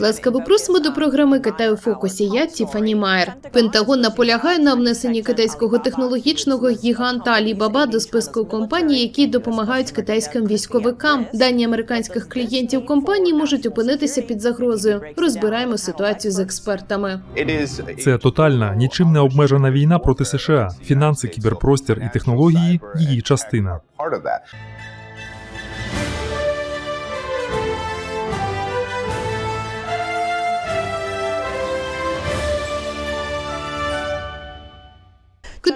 Ласкаво просимо до програми Китай у фокусі. Я Тіфані Майер. Пентагон наполягає на внесенні китайського технологічного гіганта Alibaba до списку компаній, які допомагають китайським військовикам. Дані американських клієнтів компанії можуть опинитися під загрозою. Розбираємо ситуацію з експертами. Це тотальна, нічим не обмежена війна проти США. Фінанси, кіберпростір і технології її частина.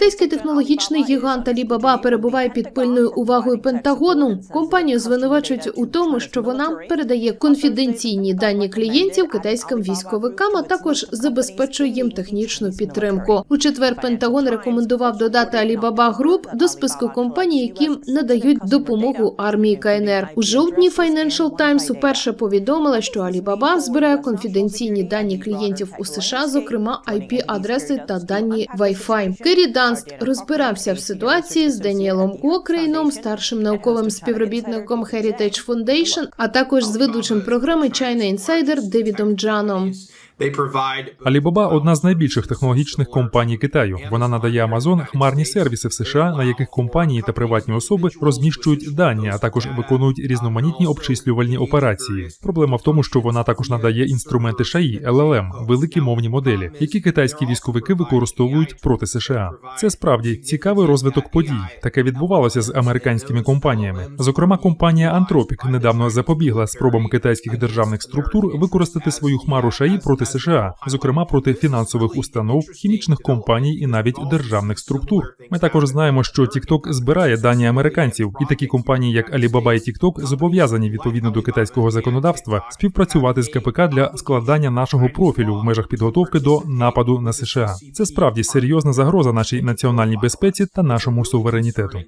Китайський технологічний гігант Alibaba перебуває під пильною увагою Пентагону. Компанію звинувачують у тому, що вона передає конфіденційні дані клієнтів китайським військовикам, а також забезпечує їм технічну підтримку. У четвер Пентагон рекомендував додати Alibaba Group до списку компаній, які надають допомогу армії КНР. У жовтні Financial Times уперше повідомила, що Alibaba збирає конфіденційні дані клієнтів у США, зокрема IP-адреси та дані Wi-Fi. Керрі Данст розбирався в ситуації з Даніелом Кокрейном, старшим науковим співробітником Heritage Foundation, а також з ведучим програми China Insider Девідом Джаном. Alibaba – одна з найбільших технологічних компаній Китаю. Вона надає Amazon хмарні сервіси в США, на яких компанії та приватні особи розміщують дані, а також виконують різноманітні обчислювальні операції. Проблема в тому, що вона також надає інструменти ШАІ, LLM, великі мовні моделі, які китайські військовики використовують проти США. Це справді цікавий розвиток подій. Таке відбувалося з американськими компаніями. Зокрема, компанія Anthropic недавно запобігла спробам китайських державних структур використати свою хмару ШАІ проти США, зокрема проти фінансових установ, хімічних компаній і навіть державних структур. Ми також знаємо, що TikTok збирає дані американців, і такі компанії, як Alibaba і TikTok, зобов'язані відповідно до китайського законодавства співпрацювати з КПК для складання нашого профілю в межах підготовки до нападу на США. Це справді серйозна загроза нашій національній безпеці та нашому суверенітету.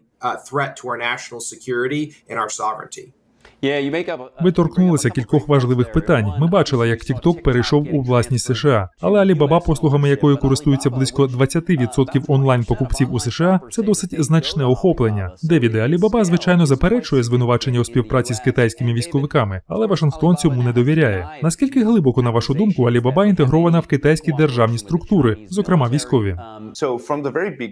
Ви торкнулися кількох важливих питань. Ми бачили, як TikTok перейшов у власність США, але Alibaba, послугами якої користуються близько 20% онлайн покупців у США, це досить значне охоплення. Девіде Alibaba, звичайно, заперечує звинувачення у співпраці з китайськими військовиками, але Вашингтон цьому не довіряє. Наскільки глибоко, на вашу думку, Alibaba інтегрована в китайські державні структури, зокрема військові?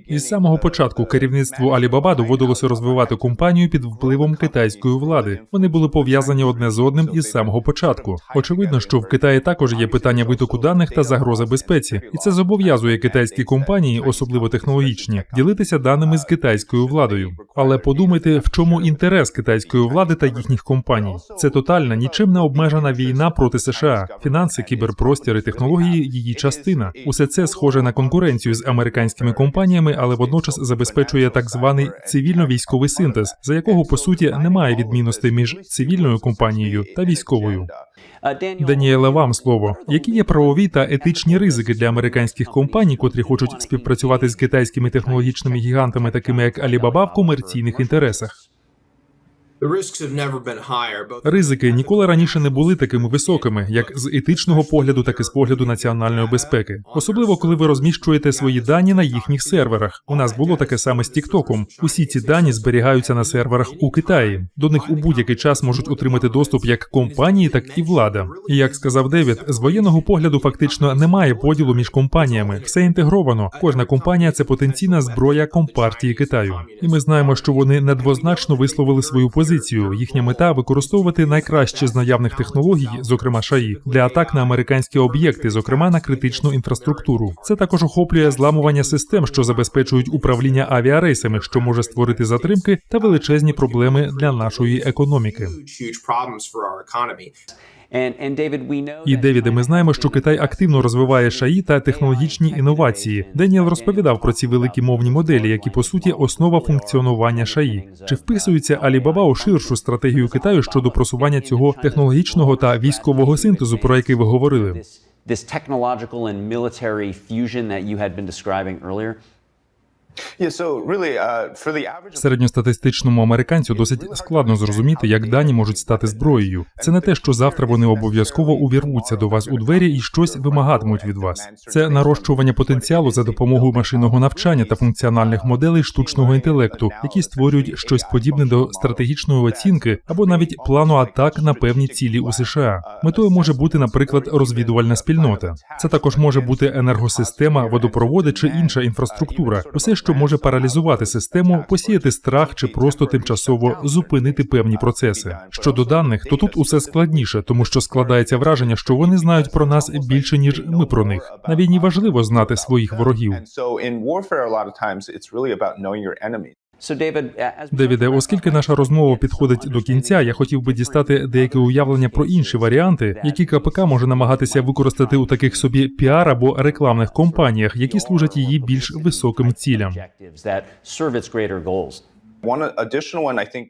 Із самого початку керівництву Alibaba доводилося розвивати компанію під впливом китайської влади. Вони були пов'язані одне з одним із самого початку. Очевидно, що в Китаї також є питання витоку даних та загроза безпеці, і це зобов'язує китайські компанії, особливо технологічні, ділитися даними з китайською владою. Але подумайте, в чому інтерес китайської влади та їхніх компаній. Це тотальна, нічим не обмежена війна проти США. Фінанси, кіберпростір і технології її частина. Усе це схоже на конкуренцію з американськими компаніями, але водночас забезпечує так званий цивільно-військовий синтез, за якого по суті немає відмінностей між цивільною компанією та військовою. Даніеле, вам слово. Які є правові та етичні ризики для американських компаній, котрі хочуть співпрацювати з китайськими технологічними гігантами, такими як Alibaba, в комерційних інтересах? Ризики ніколи раніше не були такими високими, як з етичного погляду, так і з погляду національної безпеки. Особливо коли ви розміщуєте свої дані на їхніх серверах. У нас було таке саме з Тіктоком. Усі ці дані зберігаються на серверах у Китаї. До них у будь-який час можуть отримати доступ як компанії, так і влада. І як сказав Девід, з воєнного погляду фактично немає поділу між компаніями. Все інтегровано. Кожна компанія це потенційна зброя компартії Китаю. І ми знаємо, що вони недвозначно висловили свою позицію. Їхня мета використовувати найкраще з наявних технологій, зокрема ШАІ, для атак на американські об'єкти, зокрема на критичну інфраструктуру. Це також охоплює зламування систем, що забезпечують управління авіарейсами, що може створити затримки та величезні проблеми для нашої економіки. І Девіде, ми знаємо, що Китай активно розвиває ШАІ та технологічні інновації. Деніел розповідав про ці великі мовні моделі, які по суті основа функціонування ШАІ. Чи вписується Alibaba у ширшу стратегію Китаю щодо просування цього технологічного та військового синтезу, про який ви говорили? this technological and military fusion that you had been describing earlier? Середньостатистичному американцю досить складно зрозуміти, як дані можуть стати зброєю. Це не те, що завтра вони обов'язково увірвуться до вас у двері і щось вимагатимуть від вас. Це нарощування потенціалу за допомогою машинного навчання та функціональних моделей штучного інтелекту, які створюють щось подібне до стратегічної оцінки або навіть плану атак на певні цілі у США. Метою може бути, наприклад, розвідувальна спільнота. Це також може бути енергосистема, водопроводи чи інша інфраструктура, усе, що може паралізувати систему, посіяти страх чи просто тимчасово зупинити певні процеси. Щодо даних, то тут усе складніше, тому що складається враження, що вони знають про нас більше ніж ми про них. На війні важливо знати своїх ворогів. Девіде, оскільки наша розмова підходить до кінця, я хотів би дістати деяке уявлення про інші варіанти, які КПК може намагатися використати у таких собі піар або рекламних компаніях, які служать її більш високим цілям.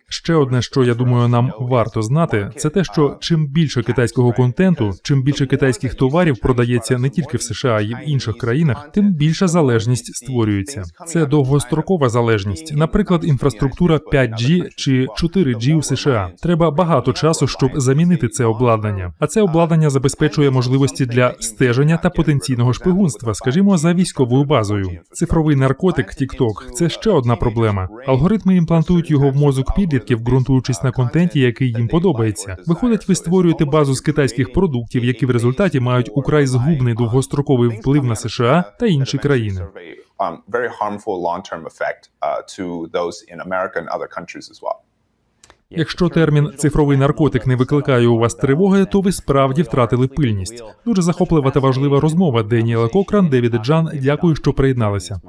Ще одне, що я думаю, нам варто знати, це те, що чим більше китайського контенту, чим більше китайських товарів продається не тільки в США, а й в інших країнах, тим більша залежність створюється. Це довгострокова залежність. Наприклад, інфраструктура 5G чи 4G у США. Треба багато часу, щоб замінити це обладнання. А це обладнання забезпечує можливості для стеження та потенційного шпигунства, скажімо, за військовою базою. Цифровий наркотик TikTok – це ще одна проблема. Алгоритми імплантують його в мозок підлітків, ґрунтуючись на контенті, який їм подобається. Виходить, ви створюєте базу з китайських продуктів, які в результаті мають украй згубний довгостроковий вплив на США та інші країни. very harmful long-term effect. Якщо термін цифровий наркотик не викликає у вас тривоги, то ви справді втратили пильність. Дуже захоплива та важлива розмова Деніела Кокран, Девіда Джан. Дякую, що приєдналися.